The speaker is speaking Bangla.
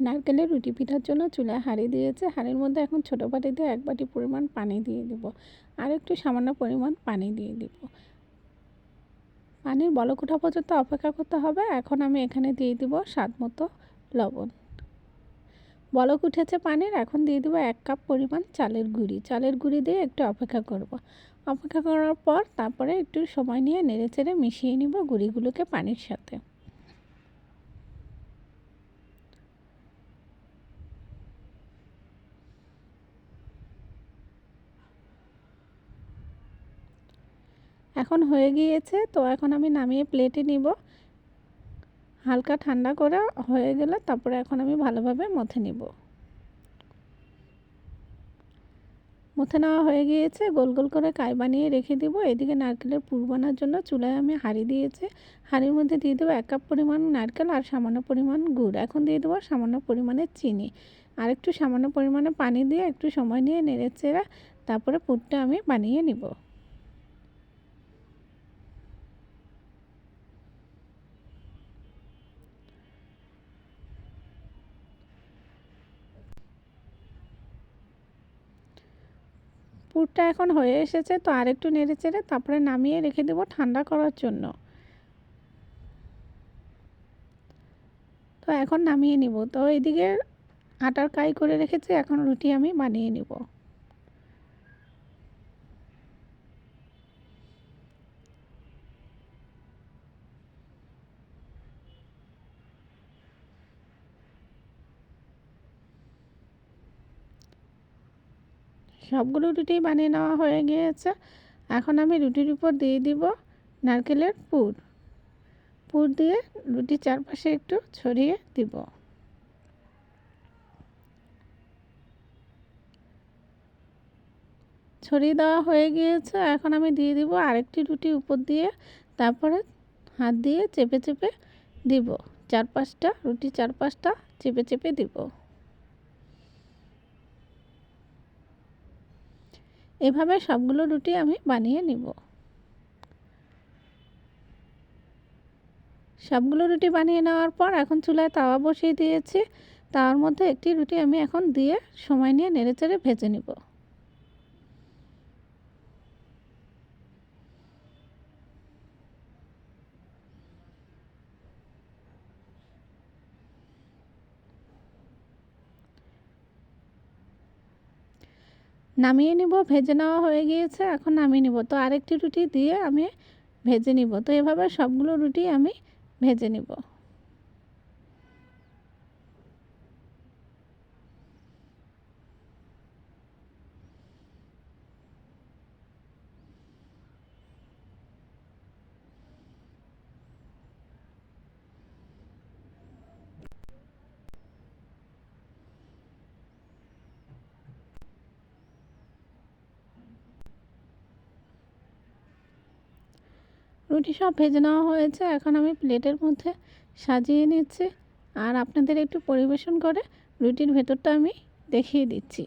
নারকেলের রুটি পিঠার জন্য চুলায় হাঁড়ি দিয়েছে। হাঁড়ির মধ্যে এখন ছোটো বাটি দিয়ে এক বাটি পরিমাণ পানি দিয়ে দিব। আর একটু সামান্য পরিমাণ পানি দিয়ে দিব। পানির বলক ওঠা পর্যন্ত অপেক্ষা করতে হবে। এখন আমি এখানে দিয়ে দিব স্বাদ মতো লবণ। বলক উঠেছে পানির। এখন দিয়ে দেবো এক কাপ পরিমাণ চালের গুঁড়ি। চালের গুঁড়ি দিয়ে একটু অপেক্ষা করব। অপেক্ষা করার পর তারপরে একটু সময় নিয়ে নেড়ে চেড়ে মিশিয়ে নিব গুঁড়িগুলোকে পানির সাথে। এখন হয়ে গিয়েছে, তো এখন আমি নামিয়ে প্লেটে নিব। হালকা ঠান্ডা করে হয়ে গেলে তারপরে এখন আমি ভালোভাবে মথে নিব। মথে নেওয়া হয়ে গিয়েছে, গোল গোল করে কাই বানিয়ে রেখে দিব। এদিকে নারকেলের পুর বানার জন্য চুলায় আমি হাঁড়ি দিয়েছি। হাঁড়ির মধ্যে দিয়ে দেবো এক কাপ পরিমাণ নারকেল আর সামান্য পরিমাণ গুড়। এখন দিয়ে দেবো সামান্য পরিমাণে চিনি। আর একটু সামান্য পরিমাণে পানি দিয়ে একটু সময় নিয়ে নেড়ে চেড়ে তারপরে পুরটা আমি বানিয়ে নিব। পুরটা এখন হয়ে এসেছে, তো আরেকটু নেড়ে চেড়ে তারপরে নামিয়ে রেখে দেবো ঠান্ডা করার জন্য। তো এখন নামিয়ে নিব। তো এদিকে আটার কাই করে রেখেছি, এখন রুটি আমি বানিয়ে নিব। সবগুলো রুটি বানিয়ে নেওয়া হয়ে গিয়েছে। এখন আমি রুটির উপর দিয়ে দিব নারকেলের পুর। পুর দিয়ে রুটির চারপাশে একটু ছড়িয়ে দিব। ছড়িয়ে দেওয়া হয়ে গিয়েছে। এখন আমি দিয়ে দিব আরেকটি রুটি উপর দিয়ে। তারপরে হাত দিয়ে চেপে চেপে দিব। চার পাঁচটা রুটি চার পাঁচটা চেপে চেপে দিব। এভাবে সবগুলো রুটি আমি বানিয়ে নিব। সবগুলো রুটি বানিয়ে নেওয়ার পর এখন চুলায় তাওয়া বসিয়ে দিয়েছি। তার মধ্যে একটি রুটি আমি এখন দিয়ে সময় নিয়ে নেড়েচেড়ে ভেজে নিব। নামিয়ে নিব, ভেজে নেওয়া হয়ে গিয়েছে, এখন নামিয়ে নিব। তো আরেকটি রুটি দিয়ে আমি ভেজে নিব। তো এভাবে সবগুলো রুটি আমি ভেজে নিব। রুটি সব ভেজে নেওয়া হয়েছে। এখন আমি প্লেটের মধ্যে সাজিয়ে নিচ্ছি। আর আপনাদের একটু পরিবেশন করে রুটির ভেতরটা আমি দেখিয়ে দিচ্ছি।